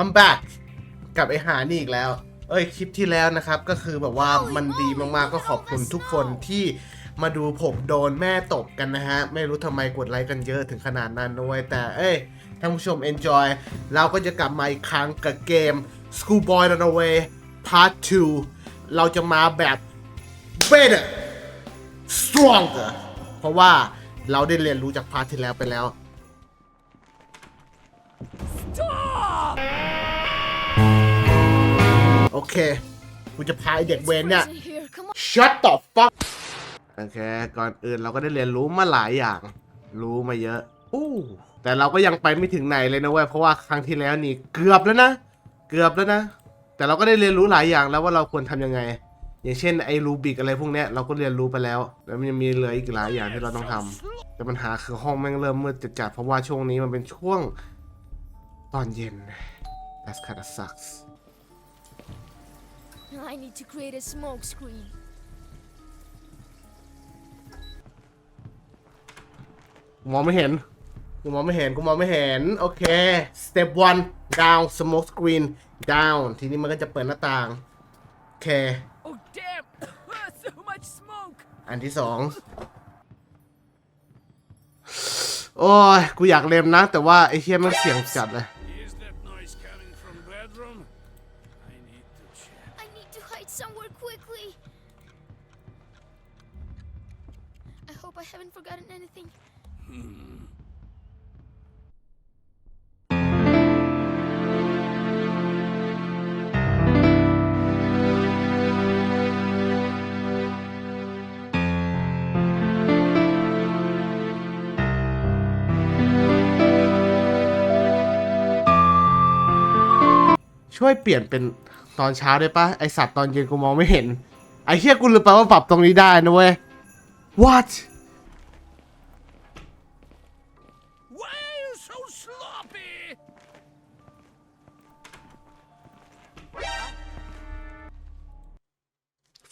I'm back กับไอหานี่อีกแล้ว เอ้ยคลิปที่แล้วนะครับ ก็คือแบบว่ามันดีมากๆก็ขอบคุณทุกคนที่มาดูผมโดนแม่ตบกันนะฮะ ไม่รู้ทำไมกดไลค์กันเยอะถึงขนาดนั้นด้วยแต่เอ้ยท่านผู้ชม enjoy เราก็จะกลับมาอีกครั้งกับเกม Schoolboy Runaway Part 2 เราจะมาแบบ better stronger เพราะว่าเราได้เรียนรู้จากพาร์ทที่แล้วไปแล้ว โอเค กูจะพาไอเด็กเวนเนี่ย Freezing here. Come on. shut the fuck โอเค ก่อนอื่นเราก็ได้เรียนรู้มาหลายอย่าง รู้มาเยอะ อู้แต่เราก็ยังไปไม่ถึงไหนเลยนะเว้ย เพราะว่าครั้งที่แล้วนี่เกือบแล้วนะ เกือบแล้วนะ แต่เราก็ได้เรียนรู้หลายอย่างแล้วว่าเราควรทำยังไง อย่างเช่นไอ้รูบิกอะไรพวกเนี้ยเราก็เรียนรู้ไปแล้ว แล้วมันยังมีเหลืออีกหลายอย่างที่เราต้องทำแต่ปัญหาคือห้องแม่งเริ่มมืดจัดๆเพราะว่าช่วงนี้มันเป็นช่วงตอนเย็น That's kinda sucks I need to create a smoke screen. กูมองไม่เห็น กูมองไม่เห็น กูมองไม่เห็น โอเค step one down smoke screen down ทีนี้มันก็จะเปิดหน้าต่าง โอเค Oh damn! so much smoke! อันที่สอง โอ้ย กูอยากเล็มนะ แต่ว่าไอ้เฮียมันเสียงจัดเลย hope I haven't forgotten anything. Try ช่วยเปลี่ยนเป็นตอนเช้าได้ปะไอสัตว์ตอนเย็นกูมองไม่เห็น ไอเฮียกูลืมไปว่าปรับตรงนี้ได้นะเว้ย what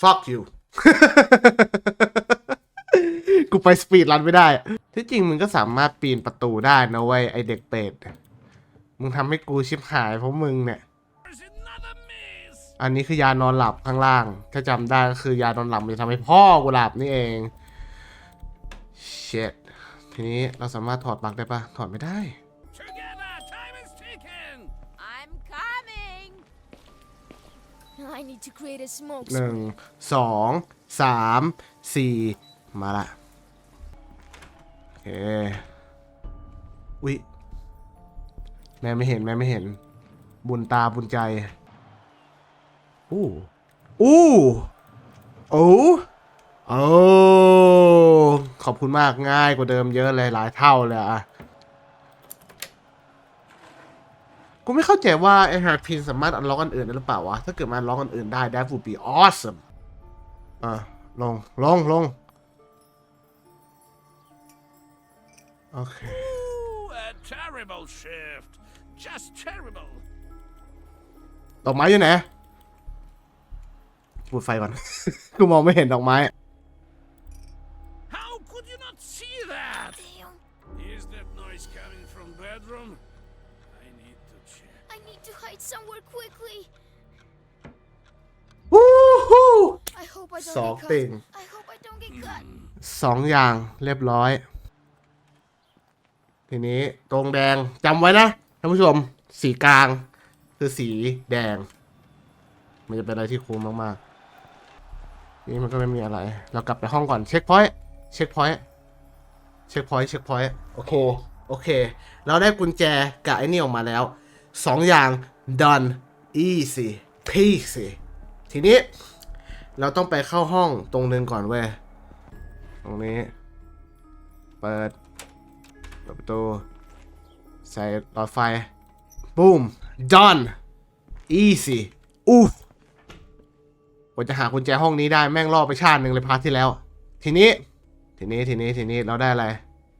fuck you กูไปสปีดรันไม่ได้ ที่จริงมึงก็สามารถปีนประตูได้นะเว้ยไอเด็กเป็ด มึงทำให้กูชิบหายเพราะมึงเนี่ย There's another miss. อันนี้คือยานอนหลับข้างล่าง ถ้าจำได้ก็คือยานอนหลับมันจะทำให้พ่อกูหลับนี่เอง shit ทีนี้เราสามารถถอดปลั๊กได้ปะถอดไม่ได้ หนึ่ง screen. สองสามสี่มาละโอเคอุ๊ยแม่ไม่เห็นแม่ไม่เห็น บุญตาบุญใจอู้อู้โอ้โอ้ขอบคุณมากง่ายกว่าเดิมเยอะเลยหลายเท่าเลยอะ กูไม่เข้าใจว่าไอ้ฮาร์ดพินสามารถอันล็อกอันอื่นได้หรือเปล่าวะ ถ้าเกิดมันอันล็อกอันอื่นได้ that would be awesome อะ ลง ลง ลง โอเค Ooh, a terrible shift. Just terrible. ดอกไม้อยู่ไหน ปูดไฟก่อน กูมองไม่เห็นดอกไม้ hide somewhere quickly. วู้ฮู้ I hope I don't Salt get caught. thing. I hope I don't get caught. สองอย่างเรียบร้อย ทีนี้ตรงแดงจำไว้นะท่านผู้ชม สีกลาง คือสีแดง มันจะเป็นอะไรที่คุ้มมากๆ นี่มันก็ไม่มีอะไร เรากลับไปห้องก่อนเช็คพอยต์เช็คพอยต์เช็คพอยต์เช็คพอยต์โอเค โอเค เราได้กุญแจกับไอ้นี่ออกมาแล้วสองอย่าง done easy peasy ทีนี้เราต้องไปเข้าห้องตรงนึงก่อนเว้ย ตรงนี้ เปิดปิดประตูใส่หลอดไฟ บูม done easy อู้กว่าจะหากุญแจห้องนี้ได้แม่งล่อไปชาติหนึ่งเลยพาร์ทที่แล้ว ทีนี้ ทีนี้ ทีนี้ ทีนี้ เราได้อะไร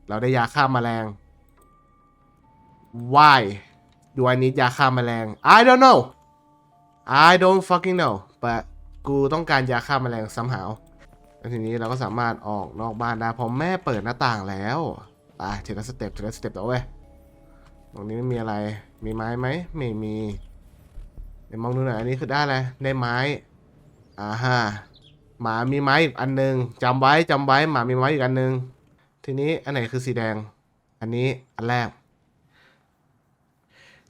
เราได้ยาฆ่าแมลง why do I need ยาฆ่าแมลง I don't know I don't fucking know but กูต้องการยาฆ่าแมลง somehow แล้วทีนี้เราก็สามารถออกนอกบ้านได้เพราะแม่เปิดหน้าต่างแล้วไปทีลสเต็ปทีลสเต็ปเอาเว้ยตรงนี้ไม่มีอะไร มีไม้ไหมไม่มีเดี๋ยวมองดูหน่อยอันนี้คือได้อะไรได้ไม้อ่าฮะหมามีไม้อีกอันหนึงจำไว้จำไว้หมามีไม้อีกอันหนึงทีนี้อันไหนคือสีแดง อันนี้อันแรก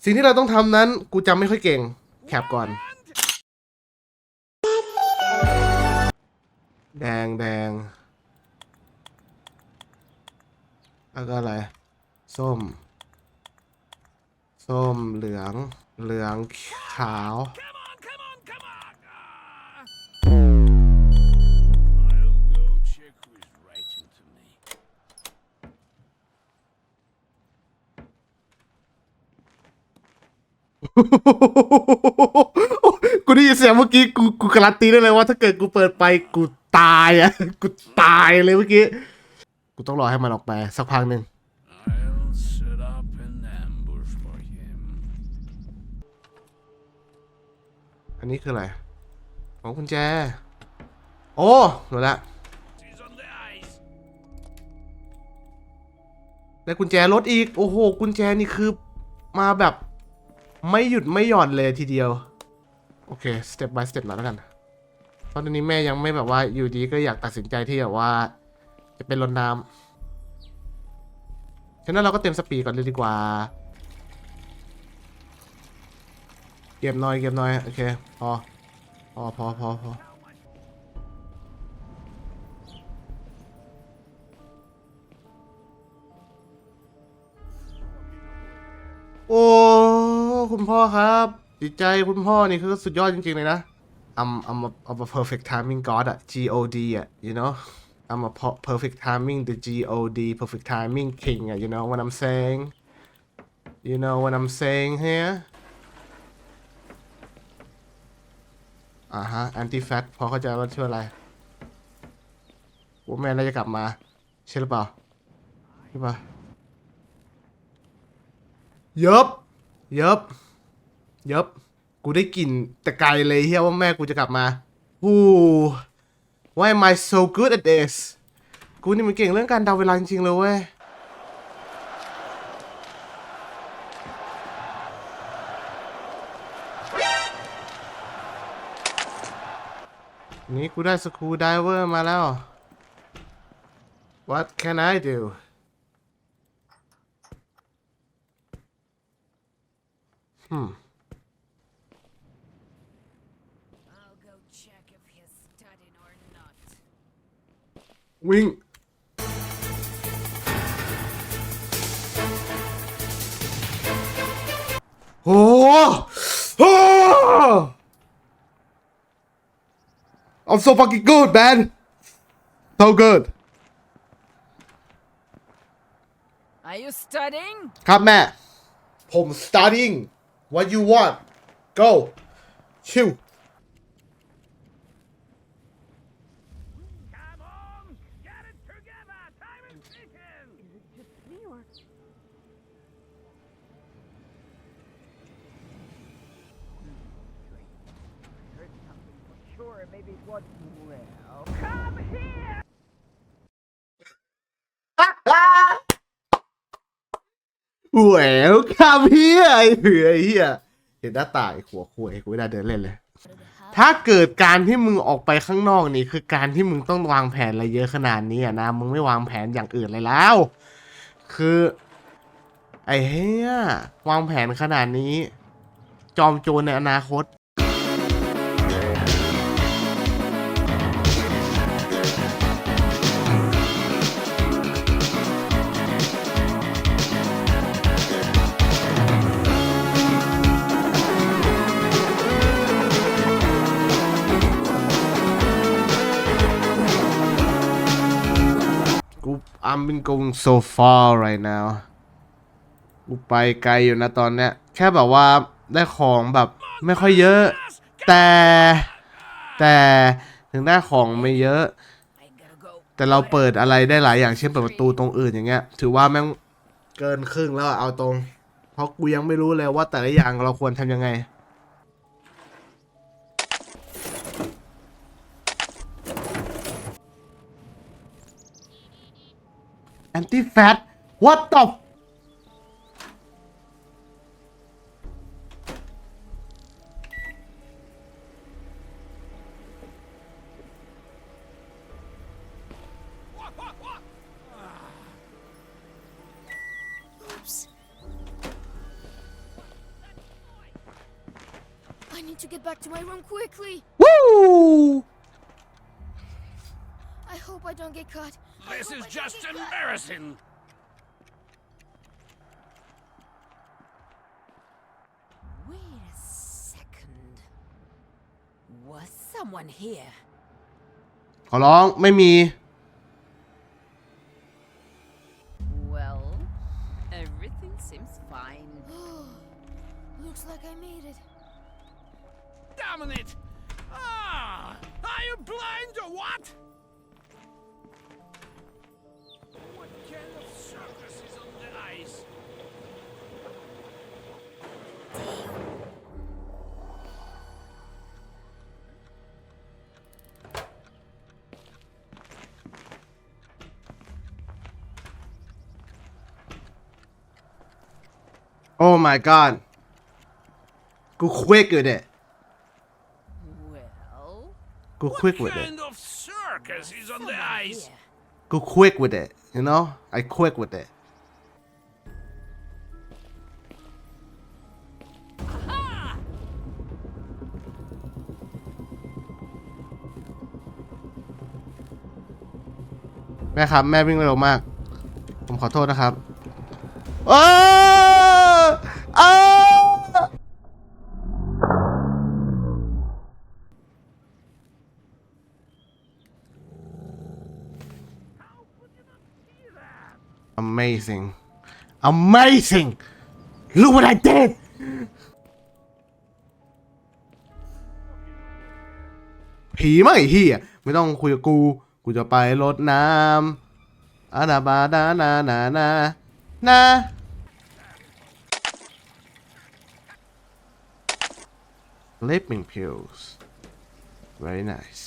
สิ่งที่เราต้องทำนั้นกูจำไม่ค่อยเก่ง แคปก่อน แดงแดงแล้วก็อะไร ส้ม ส้มเหลือง เหลืองขาว กูได้ยินเสียงเมื่อกี้กูกูการันตีได้เลยว่าถ้าเกิดกูเปิดไปกูตายอะกูตายเลยเมื่อกี้ กูต้องรอให้มันออกไปสักพักหนึ่งอันนี้คืออะไรของกุญแจ โอ้หนูละได้กุญแจรถอีก โอ้โห กุญแจนี่คือมาแบบ ไม่หยุดไม่หย่อนเลยทีเดียว โอเคสเต็ป by สเต็ปหน่อยแล้วกันเพราะตอนนี้แม่ยังไม่แบบว่าอยู่ดีก็อยากตัดสินใจที่แบบว่า จะเป็นรดน้ำฉะนั้นเราก็เต็มสปีดก่อนเลยดีกว่า เก็บหน่อยเก็บหน่อยโอเคพอพอพอพอพอโอ้ คุณพ่อครับจิตใจคุณพ่อนี่คือสุดยอดจริงๆเลยนะ I'm I'm a, I'm a perfect timing god อะ G O D อะ you know I'm a perfect timing the G O D perfect timing king อะ you know what I'm saying you know what I'm saying here อ่าฮะ anti fat พอเข้าใจว่าชื่ออะไรว่าแม่น่าจะกลับมา ใช่หรือเปล่าใช่ปะยับ เยับเยับกูได้กลิ่นแต่ไกลเลยเฮียว่าแม่กูจะกลับมาโอ้ Why am I so good at this กูนี่มันเก่งเรื่องการเดาเวลาจริงๆเลยเว้ยนี่กูได้สกูไดเวอร์มาแล้ว What can I do อืม I'll go check if he's studying or not. วิ่ง โอ้โห I'm so fucking good man so good Are you studying? ครับแม่ ผม studying what you want go chill Come on! Get it together! Time is ticking! Sure, maybe it was well. Come here! แหววข้ามเฮียไอ้เหือไอ้เฮียเห็นหน้าตายหัวคุยกูไม่ได้เดินเล่นเลย ถ้าเกิดการที่มึงออกไปข้างนอกนี่คือการที่มึงต้องวางแผนอะไรเยอะขนาดนี้อะนะมึงไม่วางแผนอย่างอื่นเลยแล้ว คือ ไอ้เฮียวางแผนขนาดนี้ จอมโจรในอนาคต I'm been going so far right now กูไปไกลอยู่นะตอนเนี้ย แค่แบบว่าได้ของแบบไม่ค่อยเยอะ แต่แต่ถึงได้ของไม่เยอะ แต่เราเปิดอะไรได้หลายอย่างเช่นเปิดประตูตรงอื่นอย่างเงี้ย ถือว่าแม่งเกินครึ่งแล้วเอาตรง เพราะกูยังไม่รู้เลยว่าแต่ละอย่างเราควรทำยังไง anti fat what the i need to get back to my room quickly. Whoa! I hope I don't get caught. I This hope is I don't just get caught. embarrassing. Wait a second. Was someone here? ขอร้องไม่มี Well, everything seems fine. Looks like I made it. Damn it! Ah! Are you blind or what? What Oh my god กูควิกอยู่เด็ Well, กู quick What with it kind of circus is on the someone ice? here. กู quick with it you know I quick with it Ah! แม่ครับ แม่วิ่งเร็วมาก ผมขอโทษนะครับอ้าอ้า amazing amazing look what I did ผีไม่เฮียไม่ต้องคุยกับกู กูจะไปรดน้ำอานาบาดานานานานาลิปปิ้งพิลส์ very nice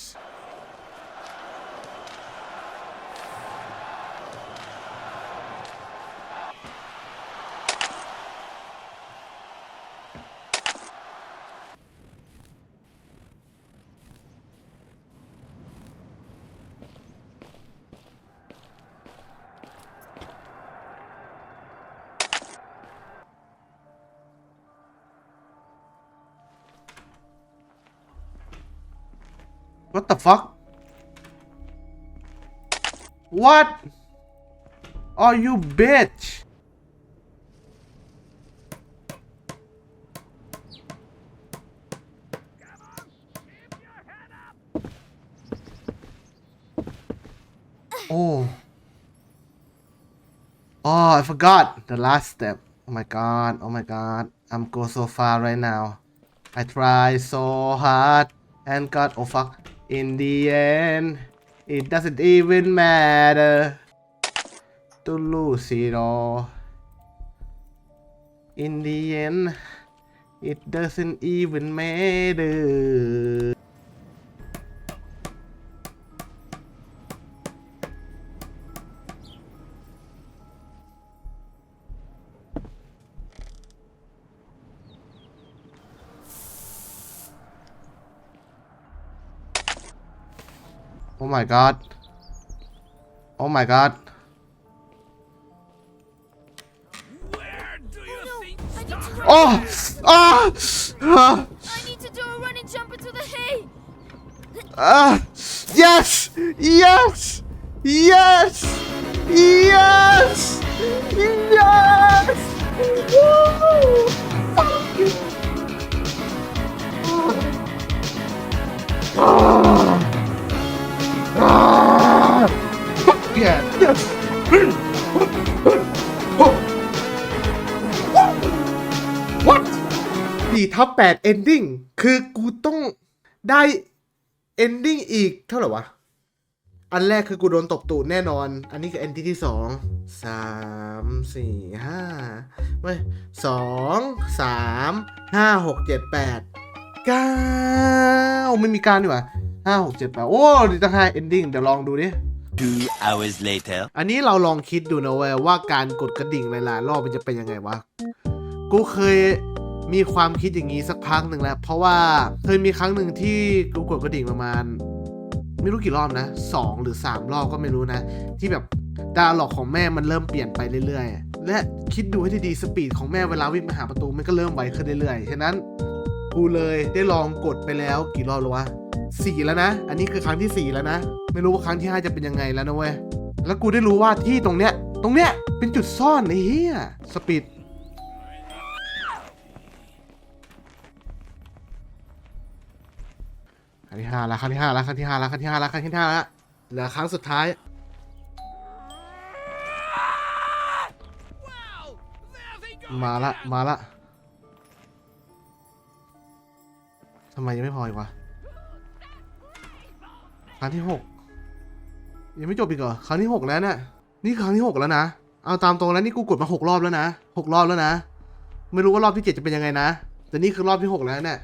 What the fuck? What? Are you bitch? Oh. Oh, I forgot the last step. Oh my god. Oh my god. I'm go so far right now. I try so hard and got oh fuck. In the end, it doesn't even matter to lose it all. In the end, it doesn't even matter. Oh my god. Oh my god. Where do you no, think I need to Star- run. Oh! Ah! Ah! I need to do a run and jump into the hay. Ah! Yes! Yes! Yes! Yes! Yes! Woo! Fuck you! Fuck yeah! Yes! What? สี่ทับแปด ending คือกูต้องได้ ending อีกเท่าไหร่วะ อันแรกคือกูโดนตบตูดแน่นอน อันนี้คือ ending ที่สองสามสี่ห้าไม่สองสามห้าหกเจ็ดแปดเก้าไม่มีการดีกว่าห้าหกเจ็ดแปดโอ้ดีตั้งห้า ending เดี๋ยวลองดูดิ Two hours later. อันนี้เราลองคิดดูนะเว้ยว่าการกดกระดิ่งหลายๆรอบมันจะเป็นยังไงวะ กูเคยมีความคิดอย่างนี้สักพักหนึ่งแล้ว เพราะว่าเคยมีครั้งหนึ่งที่กูกดกระดิ่งประมาณ ไม่รู้กี่รอบนะสองหรือสามรอบก็ไม่รู้นะ ที่แบบดาวหลอกของแม่มันเริ่มเปลี่ยนไปเรื่อยๆ และคิดดูให้ดีๆสปีดของแม่เวลาวิ่งมาหาประตูมันก็เริ่มไวขึ้นเรื่อยๆ ฉะนั้นกูกูเลยได้ลองกดไปแล้วกี่รอบแล้ววะ สี่แล้วนะ อันนี้คือครั้งที่สี่แล้วนะ ไม่รู้ว่าครั้งที่ห้าจะเป็นยังไงแล้วนะเว้ย แล้วกูได้รู้ว่าที่ตรงเนี้ย ตรงเนี้ยเป็นจุดซ่อนไอ้เหี้ยสปีดครั้งที่ห้าแล้วครั้งที่ห้าแล้วครั้งที่ห้าแล้วครั้งที่ห้าแล้วครั้งที่ห้าแล้วเหลือครั้งสุดท้าย มาละ มาละทำไมยังไม่พออีกวะ ครั้งที่หกยังไม่จบอีกเหรอครั้งที่หกแล้วเนี่ยนี่ครั้งที่หกแล้วนะเอาตามตรงแล้วนี่กูกดมาหกรอบแล้วนะหกรอบแล้วนะ ไม่รู้ว่ารอบที่เจ็ดจะเป็นยังไงนะแต่นี่คือรอบที่หกแล้วเนี่ย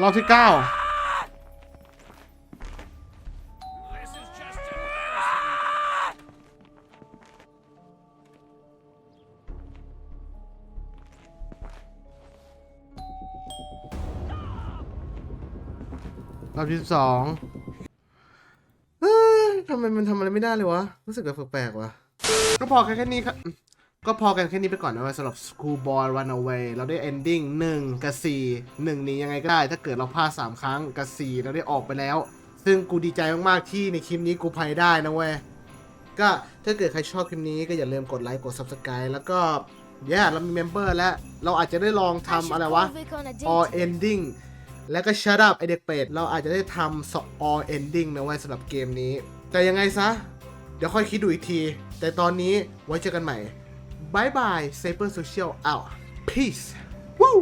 รอบที่เก้า อบที่สิบสองเฮ้ยทำไมมันทำอะไรไม่ได้เลยวะ รู้สึกแบบแปลกๆวะก็พอกันแค่นี้ครับ ก็พอกันแค่นี้ไปก่อนนะเว้ยสำหรับ School Boy Runaway เราได้ ending 1 กับ 4 1 นี้ยังไงก็ได้ ถ้าเกิดเราพลาด 3 ครั้งกับ 4 เราได้ออกไปแล้ว ซึ่งกูดีใจมากๆ ที่ในคลิปนี้กูภัยได้นะเว้ย ก็ถ้าเกิดใครชอบคลิปนี้ก็อย่าลืมกดไลค์กด Subscribe แล้วก็ yeah เรามีเมมเบอร์แล้ว เราอาจจะได้ลอง I ทำ should อะไร call วะ Vic on a date. all ending แล้วก็ shut up ไอเด็กเป็ดเราอาจจะได้ทำ all ending นะไว้สำหรับเกมนี้ แต่ยังไงซะ เดี๋ยวค่อยคิดดูอีกที แต่ตอนนี้ไว้เจอกันใหม่บายบาย Saber Social out peace Woo